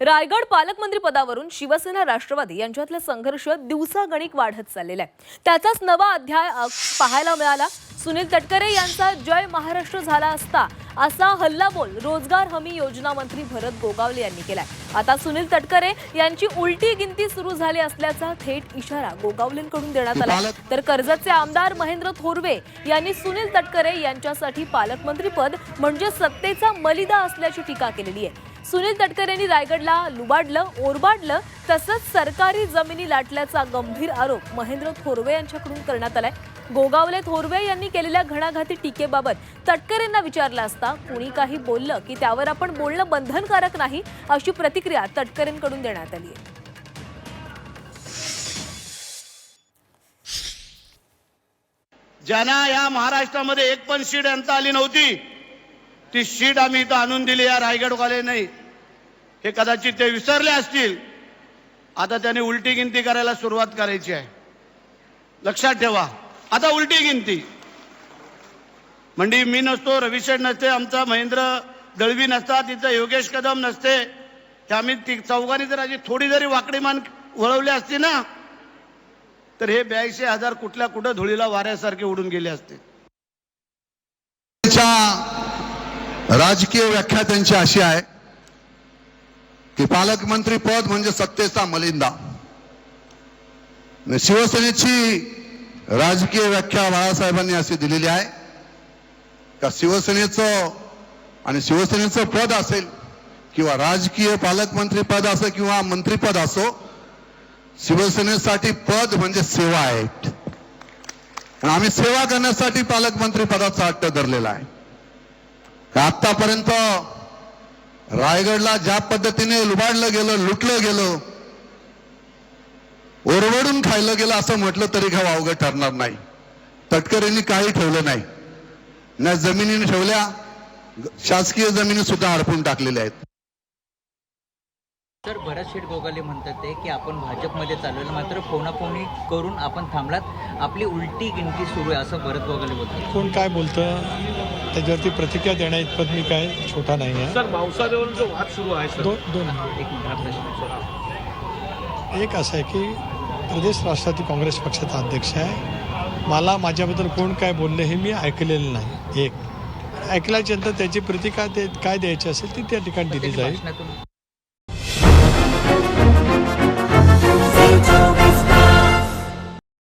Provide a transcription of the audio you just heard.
रायगड पालकमंत्री पदावरून शिवसेना राष्ट्रवादी यांच्यातला संघर्ष दिवसागणिक वाढत चाललेला आहे. त्याचाच नवा अध्याय पाहायला मिळाला. सुनील तटकरे यांचा जय महाराष्ट्र झाला असता असा हल्लाबोल रोजगार हमी योजना मंत्री भरत गोगावले यांनी केलाय. आता सुनील तटकरे यांची उलटी गिनती सुरू झाली असल्याचा थेट इशारा गोगावलेंकडून देण्यात आला तर कर्जतचे आमदार महेंद्र थोरवे यांनी सुनील तटकरे यांच्यासाठी पालकमंत्रीपद म्हणजे सत्तेचा मलिदा असल्याची टीका केलेली आहे. सुनील तटकर यांनी रायगडला लुबाडलं ओरबाडलं तसंच सरकारी जमिनी लाटल्याचा गंभीर आरोप महेंद्र थोरवे यांच्याकडून करण्यात आलाय. गोगावले थोरवे यांनी केलेल्या घणाघाती टीकेबाबत तटकरेंना विचारलं असता कुणी काही बोललं की त्यावर आपण बोलणं बंधनकारक नाही अशी प्रतिक्रिया तटकरेंकडून देण्यात आली आहे. ज्यांना या महाराष्ट्रामध्ये एक पण सीट आणता आली नव्हती ती सीट आम्ही इथं आणून दिली या रायगड नाही हे कदाचित ते विसरले असतील. आता त्याने उलटी गिनती करायला सुरुवात करायची आहे. लक्षात ठेवा. आता उलटी गिनती. म्हणजे मी नसतो रविशेठ नसते आमचा महेंद्र दळवी नसता तिथं योगेश कदम नसते. ते आम्ही ती चौघांनी जर अशी थोडी जरी वाकडी मान वळवली असती ना तर हे ब्याऐंशी हजार कुठल्या कुठं धुळीला वाऱ्यासारखे उडून गेले असते. राजकीय व्याख्या त्यांची अशी आहे की पालकमंत्री पद म्हणजे सत्तेचा मलिंदा. शिवसेनेची राजकीय व्याख्या बाळासाहेबांनी अशी दिलेली आहे. का शिवसेनेचं आणि शिवसेनेचं पद असेल किंवा राजकीय पालकमंत्री पद असो किंवा मंत्रीपद असो शिवसेनेसाठी पद म्हणजे सेवा आहे आणि आम्ही सेवा करण्यासाठी पालकमंत्री पदाचा हट्ट धरलेला आहे. आतापर्यंत रायगडला ज्या पद्धतीने लुबाडलं गेलं लुटलं गेलं ओरवडून खायलं गेलं असं म्हटलं तरी काय वावगं ठरणार नाही. तटकरेंनी काही ठेवलं नाही. न जमिनीने ठेवल्या शासकीय जमिनी सुद्धा हडपून टाकलेल्या आहेत. तर भरत शेठ गोगाले म्हणतात ते की आपण भाजपमध्ये चालवलं मात्र फोनाफोनी करून आपण थांबलात. आपली उलटी गिनती सुरू आहे असं भरत गोगाले बोलतात. कोण काय बोलतं? त्याच्यावरती प्रतिक्रिया देण्या इतपत मी काय छोटा नाही आहे. सर जो वाद सुरू आहे सर. दोन दोन एक प्रश्न एक असं आहे की प्रदेश राष्ट्रवादी काँग्रेस पक्षाचा अध्यक्ष आहे. मला माझ्याबद्दल कोण काय बोललं हे मी ऐकलेलं नाही. एक. ऐकल्याच्या नंतर त्याची प्रतिक्रिया ते काय द्यायची असेल ती त्या ठिकाणी दिली जाईल.